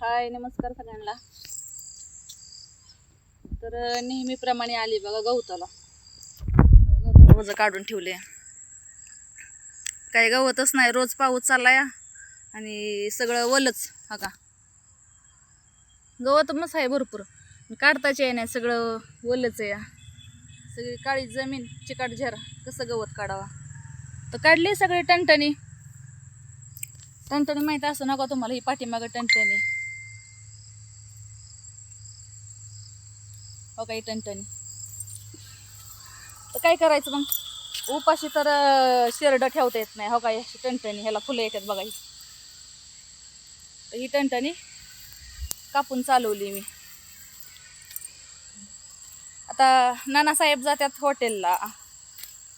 हाय नमस्कार सगळ्यांना. तर नेहमीप्रमाणे आली बघा गवताला. गवत काढून ठेवले. काही गवतच नाही रोज पाऊस चाललाय आणि सगळं वलच हा का. गवत मस आहे भरपूर. काढताच आहे नाही सगळं वलच आहे सगळी काळी जमीन चिकाट झर कसं गवत काढावा. तर काढली सगळी टणटणी. टणटणी माहीत असं नका तुम्हाला ही पाठीमागं टणटणी. हो काही टणटणी. तर काय करायचं मग? उपाशी तर शेरडं ठेवता येत नाही. हो काय अशी टणटणी ह्याला फुलं येतात बघा ही. तर ही टणटणी कापून चालवली मी. आता नानासाहेब जातात हॉटेलला.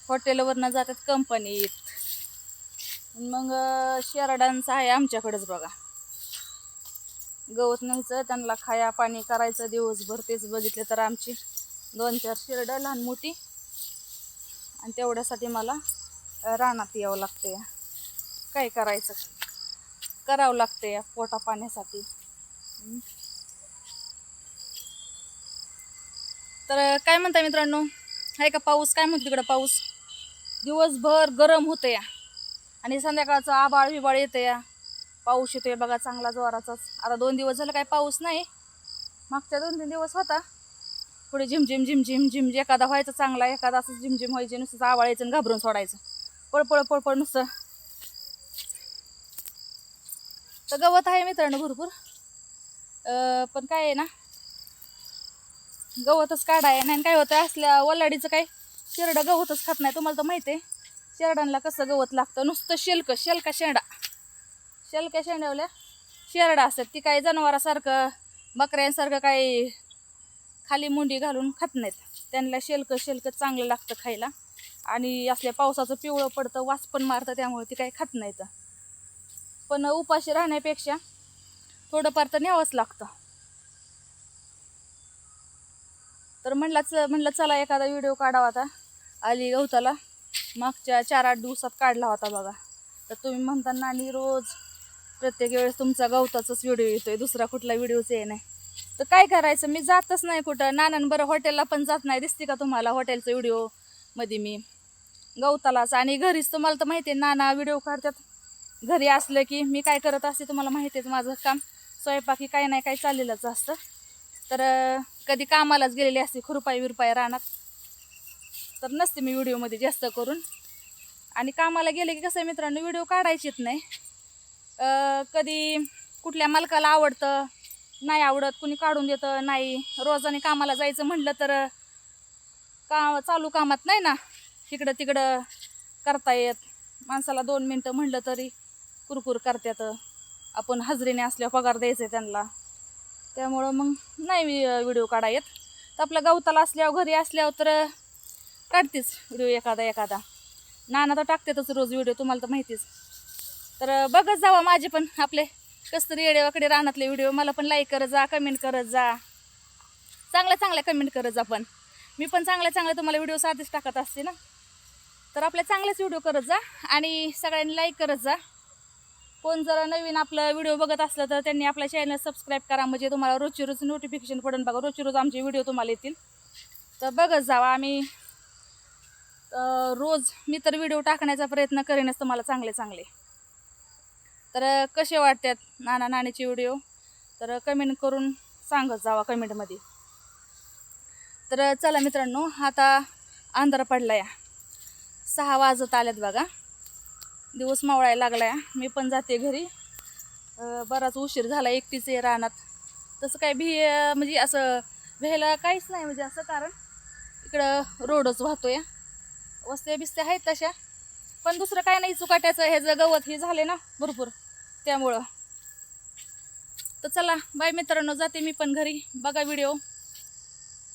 हॉटेलवरनं जातात कंपनीत. मग अं, शेरडांचं आहे आमच्याकडेच बघा. गवत न्यायचं त्यांना खाया पाणी करायचं दिवसभर तेच बघितले तर आमची दोन चार शिरडं लहान मोठी. आणि तेवढ्यासाठी मला रानात यावं लागते काय करायचं? करावं लागते या पोटा पाण्यासाठी. तर काय म्हणता मित्रांनो? आहे का पाऊस? काय म्हणतो तिकडं पाऊस? दिवसभर गरम होतं या. आणि संध्याकाळचं आबाळ बिबाळ येतं या. पाऊस येतोय बघा चांगला जोराचाच. आता दोन दिवस झालं काय पाऊस नाही. मागच्या दोन तीन दिवस होता. पुढे झिमझिम झिमझिम झिम एखादा व्हायचं चांगला एखादा असं झिमझिम व्हायचे नुसतं आवाळायचं आणि घाबरून सोडायचं. पळपळ पळपळ नुसतं. तर गवत आहे मित्रांनो भरपूर. पण काय आहे ना गवतच काढाय नाही आणि काय होतं असल्या वल्लाडीचं काय शेरडा गवतच खात नाही. तुम्हाला तर माहिती आहे शेरडांना कसं गवत लागतं? नुसतं शेलकं शेलका शेंडा. शेलक्या शेंडवल्या? शेरडा असतात ती काही जनावरासारखं बकऱ्यांसारखं काही खाली मुंडी घालून खात नाहीत. त्यांना शेलकं शेलकं चांगलं लागतं खायला. आणि असल्या पावसाचं पिवळं पडतं वास पण मारतं त्यामुळे ती काही खात नाहीत. पण उपाशी राहण्यापेक्षा थोडंफार तर न्यावंच लागतं. तर म्हणला च म्हणलं चला एखादा व्हिडिओ काढावा आता. आली गवताला. मागच्या चार आठ दिवसात काढला होता बघा. तर तुम्ही म्हणताना आणि रोज प्रत्येक वेळेस तुमचा गवताचाच व्हिडिओ येतोय दुसरा कुठला व्हिडिओच ये नाही तर काय करायचं? मी जातच नाही कुठं. नानान बरं हॉटेलला पण जात नाही. दिसते का तुम्हाला हॉटेलचं व्हिडिओमध्ये मी? गवतालाच. आणि घरीच तुम्हाला तर माहिती आहे नाना व्हिडिओ काढतात. घरी असलं की मी काय करत असते तुम्हाला माहिती आहे माझं काम? स्वयंपाकी काही नाही काही चाललेलंच असतं. तर कधी कामालाच गेलेली असते खुरपाई विरपाई रानात. तर नसते मी व्हिडिओमध्ये जास्त करून. आणि कामाला गेले की कसं आहे मित्रांनो व्हिडिओ काढायचेच नाही. कधी कुठल्या मालकाला आवडतं नाही आवडत कुणी काढून देतं नाही. रोजाने कामाला जायचं म्हटलं तर का चालू कामात नाही ना इकडं तिकडं करता येत. माणसाला दोन मिनटं म्हटलं तरी कुरकुर करतात. आपण हजरीने असल्यावर पगार द्यायचं आहे त्यांना. त्यामुळं मग नाही व्हिडिओ काढा येत. तर आपल्या गवताला असल्यावर घरी असल्यावर तर काढतेच व्हिडिओ एखादा एखादा नाना तर टाकतातच रोज व्हिडिओ तुम्हाला तर माहितीच. तर बघत जावा माझे पण आपले. कसं तरी येडेवाकडे रानातले व्हिडिओ मला पण लाईक करत जा कमेंट करत जा. चांगल्या चांगल्या कमेंट करत जा पण. मी पण चांगल्या चांगल्या तुम्हाला व्हिडिओ साधीच टाकत असते ना. तर आपले चांगलेच व्हिडिओ करत जा आणि सगळ्यांनी लाईक करत जा. कोण जर नवीन आपलं व्हिडिओ बघत असलं तर त्यांनी आपल्या चॅनल सबस्क्राईब करा. म्हणजे तुम्हाला रोजची रोज नोटिफिकेशन पडून बघा. रोजची रोज आमचे व्हिडिओ तुम्हाला येतील. तर बघत जावा आम्ही. रोज मी तर व्हिडिओ टाकण्याचा प्रयत्न करेनच तुम्हाला चांगले चांगले. तर कसे वाटतात नाना नानीचे व्हिडिओ? तर कमेंट करून सांगत जावा कमेंटमध्ये तर चला मित्रांनो आता अंधार पडला या सहा वाजत आल्यात बघा. दिवस मावळायला लागलाय. मी पण जाते घरी. बराच उशीर झाला एकटीच आहे रानात. तसं काय भी म्हणजे असं भ्यायला काहीच नाही म्हणजे असं कारण इकडं रोडच वाहतो या वस्त्या बिस्त्या आहेत तशा. पण दुसरं काय नाही चुकाट्याचं हे जर गवत हे झाले ना भरपूर. त्यामुळं. तर चला बाय मित्रांनो जाते मी पण घरी. बघा व्हिडिओ